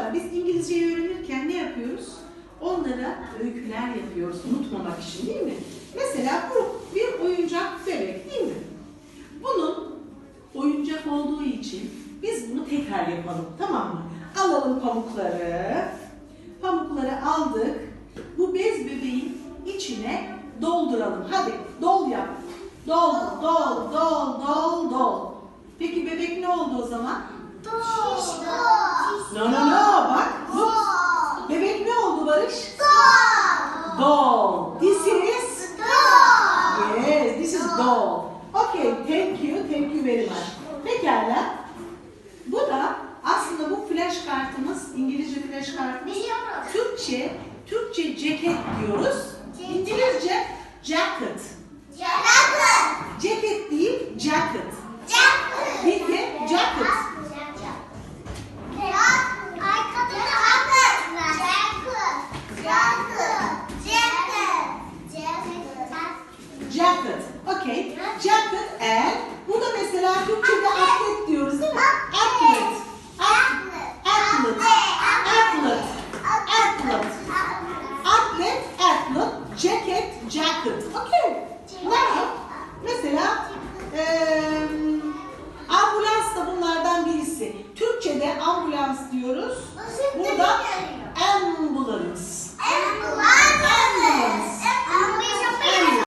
Çocuklar biz İngilizceyi öğrenirken ne yapıyoruz? Onlara öyküler yapıyoruz unutmamak için değil mi? Mesela bu bir oyuncak bebek değil mi? Bunun oyuncak olduğu için biz bunu tekrar yapalım tamam mı? Alalım pamukları. Pamukları aldık. Bu bez bebeğin içine dolduralım. Hadi dol yap. Dol, dol, dol, dol, dol. Peki bebek ne oldu o zaman? No, doll. Okay, thank you, thank you very much. Pekala. Bu da aslında bu flash kartımız, İngilizce flash kartımız. Türkçe, Türkçe ceket diyoruz. İngilizce jacket. Ceket değil, jacket. Peki, jacket. Jacket. Okay. Jacket and burada mesela Türkçe'de atlet diyoruz değil mi? Atlet. Atlet. Atlet. Atlet. Atlet. Atlet. Jacket. Jacket. Okay. Now mesela um, ambulans da bunlardan birisi. Türkçe'de ambulans diyoruz. Burada